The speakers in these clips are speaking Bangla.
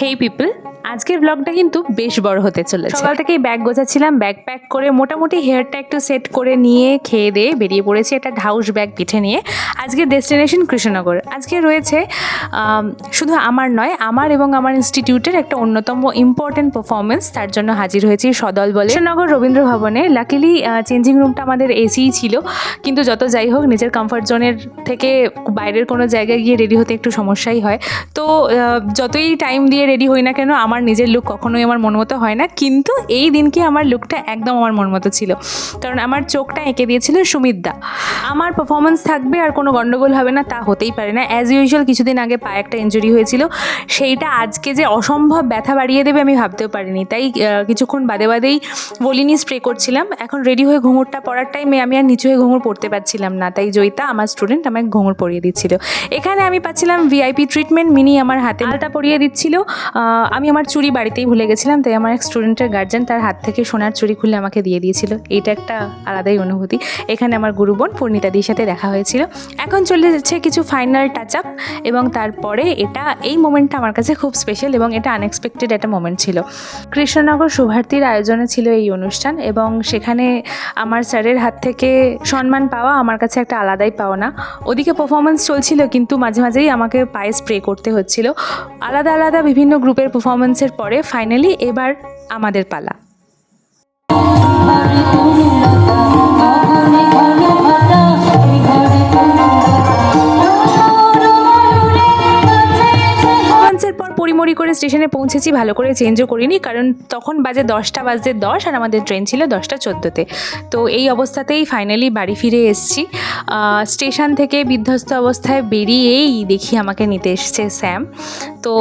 হেই পিপল আজকের ব্লগটা কিন্তু বেশ বড় হতে চলেছে। সকাল থেকেই ব্যাগ গোছাচ্ছিলাম ব্যাগ প্যাক করে মোটামুটি হেয়ারটা একটু সেট করে নিয়ে খেয়ে দিয়ে বেরিয়ে পড়েছি একটা ঢাউস ব্যাগ পিঠে নিয়ে। আজকের ডেস্টিনেশন কৃষ্ণনগর। আজকে রয়েছে শুধু আমার নয়, আমার এবং আমার ইনস্টিটিউটের একটা অন্যতম ইম্পর্টেন্ট পারফরমেন্স তার জন্য হাজির হয়েছি সদল বলে। কৃষ্ণনগর রবীন্দ্র ভবনে। লাকিলি চেঞ্জিং রুমটা আমাদের এসিই ছিল, কিন্তু যত যাই হোক, নিজের কমফর্ট জোনের থেকে বাইরের কোনো জায়গায় গিয়ে রেডি হতে একটু সমস্যাই হয়। তো যতই টাইম দিয়ে রেডি হই না কেন, আমার নিজের লুক কখনোই আমার মন মতো হয় না। কিন্তু এই দিনকে আমার লুকটা একদম আমার মন মতো ছিল। কারণ আমার চোখটা এঁকে দিয়েছিল সুমিতদা। আমার পারফরমেন্স থাকবে আর কোনো গণ্ডগোল হবে না, তা হতেই পারে না। অ্যাজ ইউজুয়াল কিছুদিন আগে পায়ে একটা ইঞ্জুরি হয়েছিল। সেইটা আজকে যে অসম্ভব ব্যথা বাড়িয়ে দেবে আমি ভাবতেও পারিনি। তাই কিছুক্ষণ বাদে বাদেই বলিনি স্প্রে করছিলাম। এখন রেডি হয়ে ঘুঙুরটা পরার টাইমে আমি আর নিচু হয়ে ঘুঙুর পড়তে পারছিলাম না। তাই জয়িতা, আমার স্টুডেন্ট আমাকে ঘুঙুর পরিয়ে দিচ্ছিল। এখানে আমি পাচ্ছিলাম ভিআইপি ট্রিটমেন্ট মিনি আমার হাতে আলটা পরিয়ে দিচ্ছিল। আমি আমার চুরি বাড়িতেই ভুলে গেছিলাম, তাই আমার এক স্টুডেন্টের গার্জেন তার হাত থেকে সোনার চুরি খুলে আমাকে দিয়ে দিয়েছিল। এটা একটা আলাদাই অনুভূতি। এখানে আমার গুরুবোন পূর্ণিতাদির সাথে দেখা হয়েছিল। এখন চলে যাচ্ছে কিছু ফাইনাল টাচ আপ এবং তারপরে এটা, এই মোমেন্টটা আমার কাছে খুব স্পেশাল এবং এটা আনএক্সপেক্টেড একটা মোমেন্ট ছিল। কৃষ্ণনগর শুভার্তির আয়োজনে ছিল এই অনুষ্ঠান এবং সেখানে আমার স্যারের হাত থেকে সম্মান পাওয়া আমার কাছে একটা আলাদাই পাওনা। ওদিকে পারফরমেন্স চলছিল, কিন্তু মাঝে মাঝেই আমাকে পায়ে স্প্রে করতে হচ্ছিল। আলাদা আলাদা বিভিন্ন গ্রুপের পারফরমেন্সের পরে ফাইনালি এবার আমাদের পালা। পরিমরি করে স্টেশনে পৌঁছেছি, ভালো করে চেঞ্জও করিনি, কারণ তখন বাজে দশটা বাজতে দশ, আর আমাদের ট্রেন ছিল দশটা চোদ্দোতে। তো এই অবস্থাতেই ফাইনালি বাড়ি ফিরে এসেছি। স্টেশন থেকে বিধ্বস্ত অবস্থায় বেরিয়েই দেখি আমাকে নিতে এসছে স্যাম তো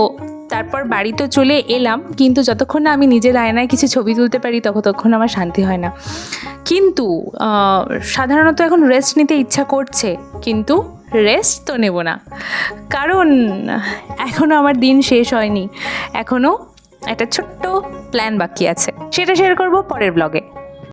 তারপর বাড়ি তো চলে এলাম, কিন্তু যতক্ষণ না আমি নিজের আয়নায় কিছু ছবি তুলতে পারি ততক্ষণ আমার শান্তি হয় না। কিন্তু সাধারণত এখন রেস্ট নিতে ইচ্ছা করছে, কিন্তু রেস্ট তো নেব না। কারণ এখনও আমার দিন শেষ হয়নি। এখনও একটা ছোট্ট প্ল্যান বাকি আছে। সেটা শেয়ার করব পরের ব্লগে